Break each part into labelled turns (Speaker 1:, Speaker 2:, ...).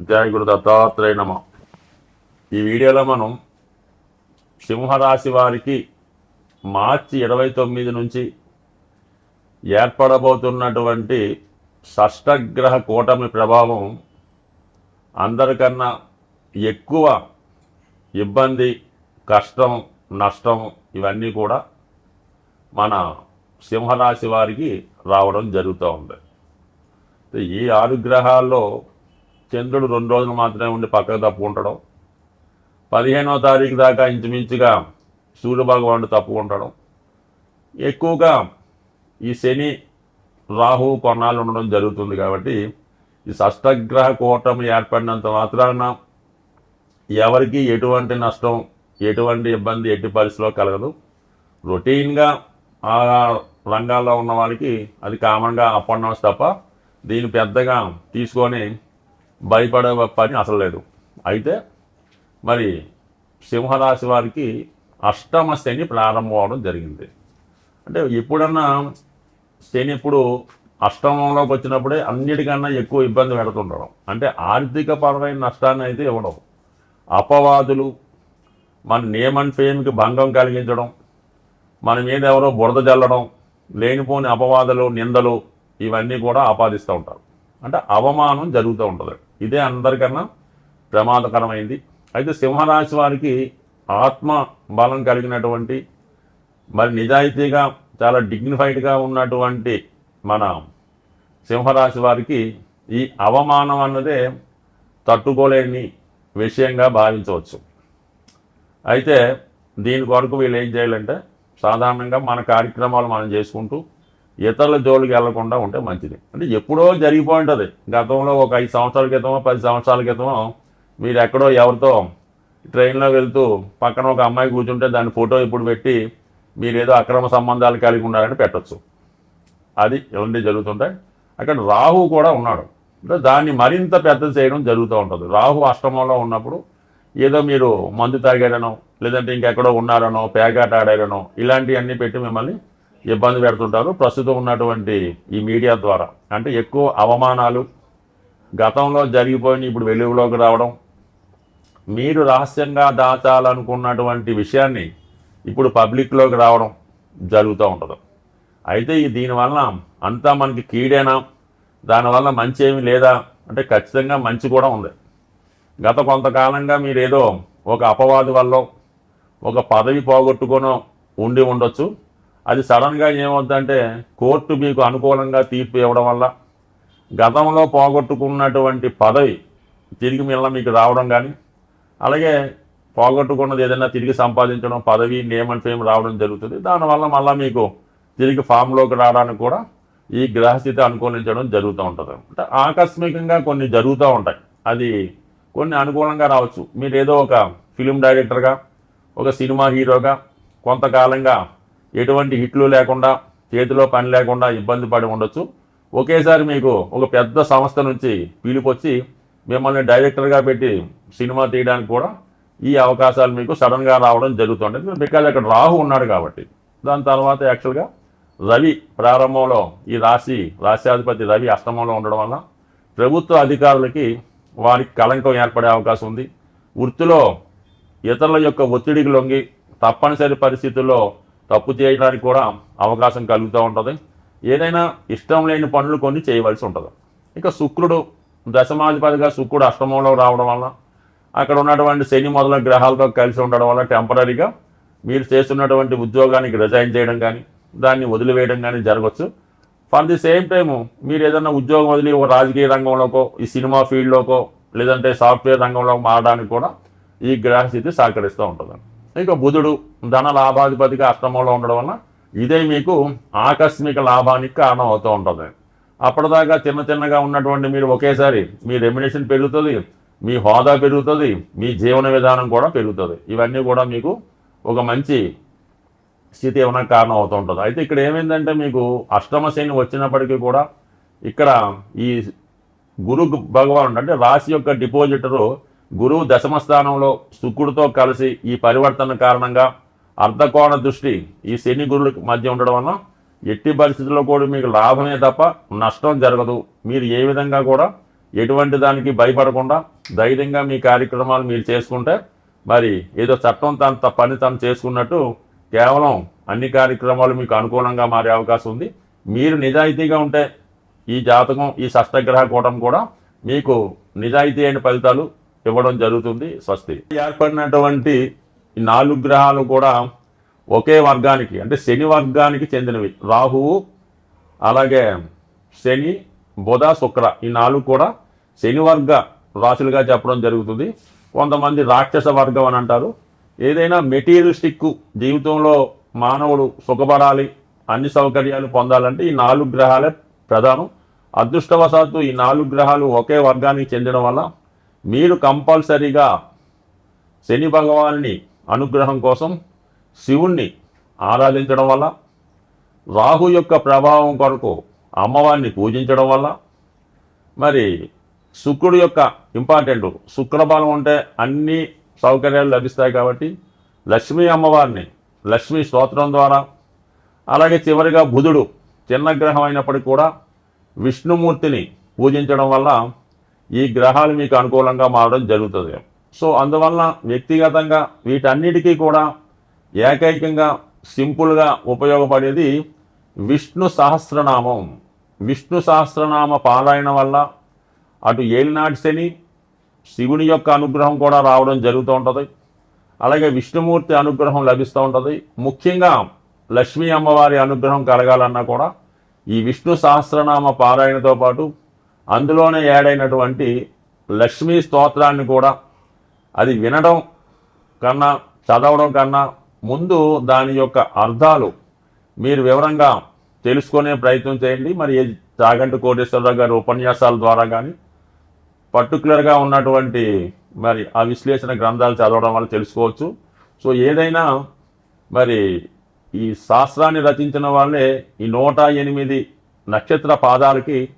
Speaker 1: జయ గురు దత్తాత్రేయ నమ. ఈ వీడియోలో మనం సింహరాశి వారికి మార్చి ఇరవై తొమ్మిది నుంచి ఏర్పడబోతున్నటువంటి షష్టగ్రహ కూటమి ప్రభావం అందరికన్నా ఎక్కువ ఇబ్బంది కష్టం నష్టం ఇవన్నీ కూడా మన సింహరాశి వారికి రావడం జరుగుతూ ఉంది. ఈ ఆరు గ్రహాల్లో చంద్రుడు రెండు రోజులు మాత్రమే ఉండి పక్కకు తప్పు ఉండడం పదిహేనో తారీఖు దాకా ఇంచుమించుగా సూర్య భగవానుడు ఉండడం ఎక్కువగా ఈ శని రాహు కొన్నాళ్ళు ఉండడం జరుగుతుంది కాబట్టి ఈ షష్టగ్రహ కూటమి ఏర్పడినంత మాత్రాన ఎవరికి ఎటువంటి నష్టం ఎటువంటి ఇబ్బంది ఎట్టి పరిస్థితిలో కలగదు. రొటీన్గా ఆ రంగాల్లో ఉన్న వాళ్ళకి అది కామన్గా అప్ అండ్ డౌన్స్ తప్ప దీన్ని పెద్దగా తీసుకొని భయపడే పని అసలు లేదు. అయితే మరి సింహరాశి వారికి అష్టమ శని ప్రారంభం అవడం జరిగింది. అంటే ఎప్పుడన్నా శని ఇప్పుడు అష్టమంలోకి వచ్చినప్పుడే అన్నిటికన్నా ఎక్కువ ఇబ్బంది పెడుతుండడం. అంటే ఆర్థిక పరమైన నష్టాన్ని అయితే ఇవ్వడం. అపవాదులు మన నేమ్ అండ్ ఫేమ్కి భంగం కలిగించడం మన మీద ఎవరో బురద జల్లడం లేనిపోని అపవాదులు నిందలు ఇవన్నీ కూడా ఆపాదిస్తూ ఉంటారు. అంటే అవమానం జరుగుతూ ఉంటుంది. ఇదే అందరికన్నా ప్రమాదకరమైంది. అయితే సింహరాశి వారికి ఆత్మ బలం కలిగినటువంటి మరి నిజాయితీగా చాలా డిగ్నిఫైడ్గా ఉన్నటువంటి మన సింహరాశి వారికి ఈ అవమానం అన్నదే తట్టుకోలేని విషయంగా భావించవచ్చు. అయితే దీని కొరకు వీళ్ళు ఏం చేయాలంటే సాధారణంగా మన కార్యక్రమాలు మనం చేసుకుంటూ ఇతరుల జోలికి వెళ్ళకుండా ఉంటే మంచిది. అంటే ఎప్పుడో జరిగిపోయి ఉంటుంది గతంలో ఒక ఐదు సంవత్సరాల క్రితమో పది సంవత్సరాల క్రితమో మీరు ఎక్కడో ఎవరితో ట్రైన్లో వెళ్తూ పక్కన ఒక అమ్మాయి కూర్చుంటే దాని ఫోటో ఇప్పుడు పెట్టి మీరు ఏదో అక్రమ సంబంధాలు కలిగి ఉన్నారని పెట్టచ్చు. అది ఇలాంటివి జరుగుతుంటాయి అక్కడ రాహు కూడా ఉన్నాడు. అంటే దాన్ని మరింత పెద్ద చేయడం జరుగుతూ ఉంటుంది. రాహు అష్టమంలో ఉన్నప్పుడు ఏదో మీరు మందు తాగారనో లేదంటే ఇంకెక్కడో ఉన్నారనో పేకాట ఆడారనో ఇలాంటివన్నీ పెట్టి మిమ్మల్ని ఇబ్బంది పెడుతుంటారు. ప్రస్తుతం ఉన్నటువంటి ఈ మీడియా ద్వారా అంటే ఎక్కువ అవమానాలు గతంలో జరిగిపోయిన ఇప్పుడు వెలుగులోకి రావడం. మీరు రహస్యంగా దాచాలనుకున్నటువంటి విషయాన్ని ఇప్పుడు పబ్లిక్లోకి రావడం జరుగుతూ ఉంటుంది. అయితే ఈ దీనివల్ల అంతా మనకి కీడేనా? దానివల్ల మంచి ఏమి లేదా? అంటే ఖచ్చితంగా మంచి కూడా ఉంది. గత కొంతకాలంగా మీరు ఏదో ఒక అపవాది వల్ల ఒక పదవి పోగొట్టుకొని ఉండి ఉండొచ్చు. అది సడన్గా ఏమవుతుందంటే కోర్టు మీకు అనుకూలంగా తీర్పు ఇవ్వడం వల్ల గతంలో పోగొట్టుకున్నటువంటి పదవి తిరిగి మిల్ల మీకు రావడం కానీ అలాగే పోగొట్టుకున్నది ఏదైనా తిరిగి సంపాదించడం పదవి నేమ్ అండ్ ఫేమ్ రావడం జరుగుతుంది. దానివల్ల మళ్ళీ మీకు తిరిగి ఫామ్లోకి రావడానికి కూడా ఈ గ్రహస్థితి అనుకూలించడం జరుగుతూ ఉంటుంది. అంటే ఆకస్మికంగా కొన్ని జరుగుతూ ఉంటాయి. అది కొన్ని అనుకూలంగా రావచ్చు. మీరు ఏదో ఒక ఫిలిం డైరెక్టర్గా ఒక సినిమా హీరోగా కొంతకాలంగా ఎటువంటి హిట్లు లేకుండా చేతిలో పని లేకుండా ఇబ్బంది పడి ఉండొచ్చు. ఒకేసారి మీకు ఒక పెద్ద సంస్థ నుంచి పిలిపొచ్చి మిమ్మల్ని డైరెక్టర్గా పెట్టి సినిమా తీయడానికి కూడా ఈ అవకాశాలు మీకు సడన్గా రావడం జరుగుతుంది బికాజ్ అక్కడ రాహు ఉన్నాడు కాబట్టి. దాని తర్వాత యాక్చువల్గా రవి ప్రారంభంలో ఈ రాశి రాశ్యాధిపతి రవి అష్టమంలో ఉండడం వల్ల ప్రభుత్వ అధికారులకి వారికి కళంకం ఏర్పడే అవకాశం ఉంది. వృత్తిలో ఇతరుల యొక్క ఒత్తిడికి లొంగి తప్పనిసరి పరిస్థితుల్లో తప్పు చేయడానికి కూడా అవకాశం కలుగుతూ ఉంటుంది. ఏదైనా ఇష్టం లేని పనులు కొన్ని చేయవలసి ఉంటుంది. ఇక శుక్రుడు దశమాధిపతిగా శుక్రుడు అష్టమంలో రావడం వల్ల అక్కడ ఉన్నటువంటి శని మొదల గ్రహాలతో కలిసి ఉండడం వల్ల టెంపరీగా మీరు చేస్తున్నటువంటి ఉద్యోగానికి రిజైన్ చేయడం కానీ దాన్ని వదిలివేయడం కానీ జరగవచ్చు ఫర్ ది సేమ్ టైము మీరు ఏదైనా ఉద్యోగం వదిలి ఒక రాజకీయ రంగంలోకో ఈ సినిమా ఫీల్డ్లోకో లేదంటే సాఫ్ట్వేర్ రంగంలో మారడానికి కూడా ఈ గ్రహస్థితి సహకరిస్తూ ఉంటుంది. ఇక బుధుడు ధన లాభాధిపతిగా అష్టమంలో ఉండడం వల్ల ఇదే మీకు ఆకస్మిక లాభానికి కారణం అవుతూ ఉంటుంది. అప్పటిదాకా చిన్న చిన్నగా ఉన్నటువంటి మీరు ఒకేసారి మీ రెమ్యునేషన్ పెరుగుతుంది మీ హోదా పెరుగుతుంది మీ జీవన విధానం కూడా పెరుగుతుంది. ఇవన్నీ కూడా మీకు ఒక మంచి స్థితి ఏమైనా కారణం అవుతూ ఉంటుంది. అయితే ఇక్కడ ఏమైందంటే మీకు అష్టమ శని వచ్చినప్పటికీ కూడా ఇక్కడ ఈ గురు భగవానుడు అంటే రాశి యొక్క డిపాజిటరు గురువు దశమ స్థానంలో శుక్రుడితో కలిసి ఈ పరివర్తన కారణంగా అర్ధకోణ దృష్టి ఈ శని గురువుల మధ్య ఉండడం వల్ల ఎట్టి పరిస్థితుల్లో కూడా మీకు లాభమే తప్ప నష్టం జరగదు. మీరు ఏ విధంగా కూడా ఎటువంటి దానికి భయపడకుండా ధైర్యంగా మీ కార్యక్రమాలు మీరు చేసుకుంటే మరి ఏదో చట్టం తన పని తను చేసుకున్నట్టు కేవలం అన్ని కార్యక్రమాలు మీకు అనుకూలంగా మారే అవకాశం ఉంది. మీరు నిజాయితీగా ఉంటే ఈ జాతకం ఈ షష్టగ్రహ కూటం కూడా మీకు నిజాయితీ అయిన ఫలితాలు ఇవ్వడం జరుగుతుంది స్వస్తి. ఏర్పడినటువంటి ఈ నాలుగు గ్రహాలు కూడా ఒకే వర్గానికి అంటే శని వర్గానికి చెందినవి. రాహువు అలాగే శని బుధ శుక్ర ఈ నాలుగు కూడా శని వర్గ రాశులుగా చెప్పడం జరుగుతుంది. కొంతమంది రాక్షస వర్గం అని అంటారు. ఏదైనా మెటీరియలిస్టిక్ జీవితంలో మానవుడు సుఖపడాలి అన్ని సౌకర్యాలు పొందాలంటే ఈ నాలుగు గ్రహాలే ప్రధానం. అదృష్టవశాత్తు ఈ నాలుగు గ్రహాలు ఒకే వర్గానికి చెందడం వల్ల మీరు కంపల్సరీగా శని భగవాన్ని అనుగ్రహం కోసం శివుణ్ణి ఆరాధించడం వల్ల రాహు యొక్క ప్రభావం కొరకు అమ్మవారిని పూజించడం వల్ల మరి శుక్రుడు యొక్క ఇంపార్టెంట్ శుక్రబలం ఉంటే అన్ని సౌకర్యాలు లభిస్తాయి కాబట్టి లక్ష్మీ అమ్మవారిని లక్ష్మీ స్తోత్రం ద్వారా అలాగే చివరిగా బుధుడు చిన్న గ్రహం అయినప్పటికీ కూడా విష్ణుమూర్తిని పూజించడం వల్ల ఈ గ్రహాలు మీకు అనుకూలంగా మారడం జరుగుతుంది. సో అందువల్ల వ్యక్తిగతంగా వీటన్నిటికీ కూడా ఏకైకంగా సింపుల్గా ఉపయోగపడేది విష్ణు సహస్రనామం. విష్ణు సహస్రనామ పారాయణ వల్ల అటు ఏలినాటి శని శివుని యొక్క అనుగ్రహం కూడా రావడం జరుగుతూ ఉంటుంది. అలాగే విష్ణుమూర్తి అనుగ్రహం లభిస్తూ ఉంటుంది. ముఖ్యంగా లక్ష్మీ అమ్మవారి అనుగ్రహం కలగాలన్నా కూడా ఈ విష్ణు సహస్రనామ పారాయణతో పాటు అందులోనే ఏడైనటువంటి లక్ష్మీ స్తోత్రాన్ని కూడా అది వినడం కన్నా చదవడం కన్నా ముందు దాని యొక్క అర్థాలు మీరు వివరంగా తెలుసుకునే ప్రయత్నం చేయండి. మరి ఏ చాగంటి కోటేశ్వరరావు గారి ఉపన్యాసాల ద్వారా కానీ పర్టికులర్గా ఉన్నటువంటి మరి ఆ విశ్లేషణ గ్రంథాలు చదవడం వల్ల తెలుసుకోవచ్చు. సో ఏదైనా మరి ఈ శాస్త్రాన్ని రచించిన వాళ్ళే ఈ నూట ఎనిమిది నక్షత్ర పాదాలకి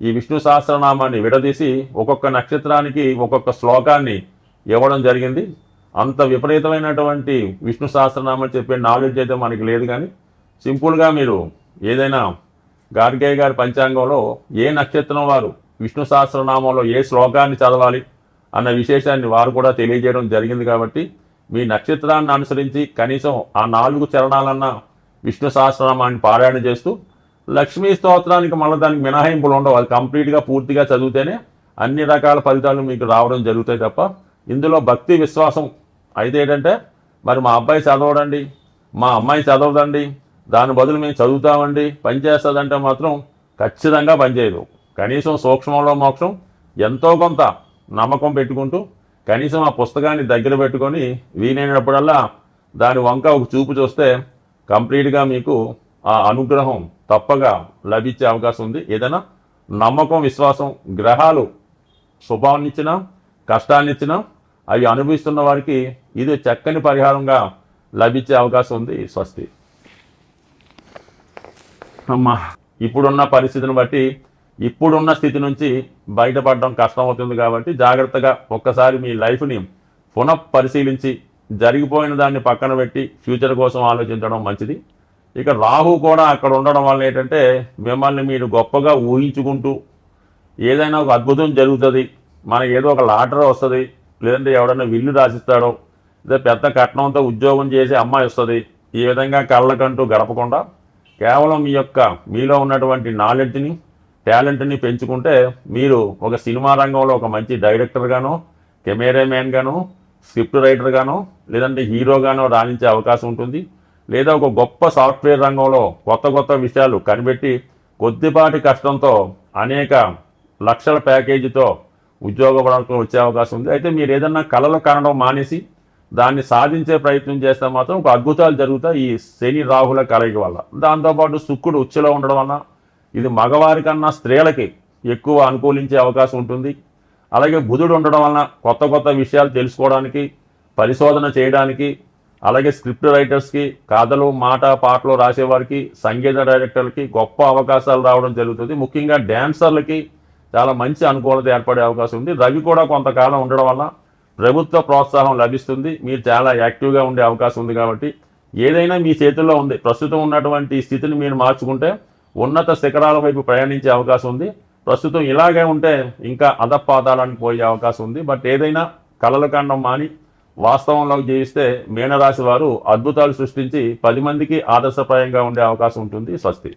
Speaker 1: ఈ విష్ణు సహస్రనామాన్ని విడదీసి ఒక్కొక్క నక్షత్రానికి ఒక్కొక్క శ్లోకాన్ని ఇవ్వడం జరిగింది. అంత విపరీతమైనటువంటి విష్ణు సహస్రనామం చెప్పే నాలెడ్జ్ అయితే మనకి లేదు కానీ సింపుల్గా మీరు ఏదైనా గార్గయ్య గారి పంచాంగంలో ఏ నక్షత్రం వారు విష్ణు సహస్రనామంలో ఏ శ్లోకాన్ని చదవాలి అన్న విశేషాన్ని వారు కూడా తెలియజేయడం జరిగింది కాబట్టి మీ నక్షత్రాన్ని అనుసరించి కనీసం ఆ నాలుగు చరణాలన్న విష్ణు సహస్రనామాన్ని పారాయణ చేస్తూ లక్ష్మీ స్తోత్రానికి మళ్ళీ దానికి మినహాయింపులు ఉండవు. అది కంప్లీట్గా పూర్తిగా చదివితేనే అన్ని రకాల ఫలితాలు మీకు రావడం జరుగుతాయి తప్ప ఇందులో భక్తి విశ్వాసం అయితే ఏంటంటే మరి మా అబ్బాయి చదవడండి మా అమ్మాయి చదవదండి దాని బదులు మేము చదువుతామండి పని చేస్తుందంటే మాత్రం ఖచ్చితంగా పనిచేయదు కనీసం సూక్ష్మంలో మోక్షం ఎంతో కొంత నమ్మకం పెట్టుకుంటూ కనీసం ఆ పుస్తకాన్ని దగ్గర పెట్టుకొని వీలైనప్పుడల్లా దాని వంక ఒక చూపు చూస్తే కంప్లీట్గా మీకు ఆ అనుగ్రహం తప్పగా లభించే అవకాశం ఉంది. ఏదైనా నమ్మకం విశ్వాసం గ్రహాలు శుభాన్నిచ్చినా కష్టాన్నిచ్చినా అవి అనుభవిస్తున్న వారికి ఇది చక్కని పరిహారంగా లభించే అవకాశం ఉంది. స్వస్తి. అమ్మా ఇప్పుడున్న పరిస్థితిని బట్టి ఇప్పుడున్న స్థితి నుంచి బయటపడడం కష్టం అవుతుంది కాబట్టి జాగ్రత్తగా ఒక్కసారి మీ లైఫ్ని పునః పరిశీలించి జరిగిపోయిన దాన్ని పక్కన పెట్టి ఫ్యూచర్ కోసం ఆలోచించడం మంచిది. ఇక రాహు కూడా అక్కడ ఉండడం వల్ల ఏంటంటే మిమ్మల్ని మీరు గొప్పగా ఊహించుకుంటూ ఏదైనా ఒక అద్భుతం జరుగుతుంది మనకి ఏదో ఒక లాటరీ వస్తుంది లేదంటే ఎవడన్నా విల్లు రాసిస్తాడో లేదా పెద్ద కట్నంతో ఉద్యోగం చేసే అమ్మాయి వస్తుంది ఈ విధంగా కళ్ళకంటూ గడపకుండా కేవలం మీ యొక్క మీలో ఉన్నటువంటి నాలెడ్జ్ని టాలెంట్ని పెంచుకుంటే మీరు ఒక సినిమా రంగంలో ఒక మంచి డైరెక్టర్గానో కెమెరామ్యాన్గానో స్క్రిప్ట్ రైటర్గానో లేదంటే హీరోగానో రాణించే అవకాశం ఉంటుంది. లేదా ఒక గొప్ప సాఫ్ట్వేర్ రంగంలో కొత్త కొత్త విషయాలు కనిపెట్టి కొద్దిపాటి కష్టంతో అనేక లక్షల ప్యాకేజీతో ఉద్యోగ పడకు వచ్చే అవకాశం ఉంది. అయితే మీరు ఏదన్నా కళలు కనడం మానేసి దాన్ని సాధించే ప్రయత్నం చేస్తే మాత్రం ఒక అద్భుతాలు జరుగుతాయి ఈ శని రాహుల కలయిక వల్ల. దాంతోపాటు శుక్రుడు ఉచ్చులో ఉండడం వల్ల ఇది మగవారి కన్నా స్త్రీలకి ఎక్కువ అనుకూలించే అవకాశం ఉంటుంది. అలాగే బుధుడు ఉండడం వలన కొత్త కొత్త విషయాలు తెలుసుకోవడానికి పరిశోధన చేయడానికి అలాగే స్క్రిప్ట్ రైటర్స్కి కథలు మాట పాటలు రాసేవారికి సంగీత డైరెక్టర్లకి గొప్ప అవకాశాలు రావడం జరుగుతుంది. ముఖ్యంగా డ్యాన్సర్లకి చాలా మంచి అనుకూలత ఏర్పడే అవకాశం ఉంది. రవి కూడా కొంతకాలం ఉండడం వల్ల ప్రభుత్వ ప్రోత్సాహం లభిస్తుంది. మీరు చాలా యాక్టివ్గా ఉండే అవకాశం ఉంది కాబట్టి. ఏదైనా మీ చేతుల్లో ఉంది. ప్రస్తుతం ఉన్నటువంటి స్థితిని మీరు మార్చుకుంటే ఉన్నత శిఖరాల వైపు ప్రయాణించే అవకాశం ఉంది. ప్రస్తుతం ఇలాగే ఉంటే ఇంకా అధపాదాలను పోయే అవకాశం ఉంది. బట్ ఏదైనా కలలు కండం మాని వాస్తవంలో జీవిస్తే మీనరాశి వారు అద్భుతాలు సృష్టించి పది మందికి ఆదర్శప్రాయంగా ఉండే అవకాశం ఉంటుంది స్వస్తి.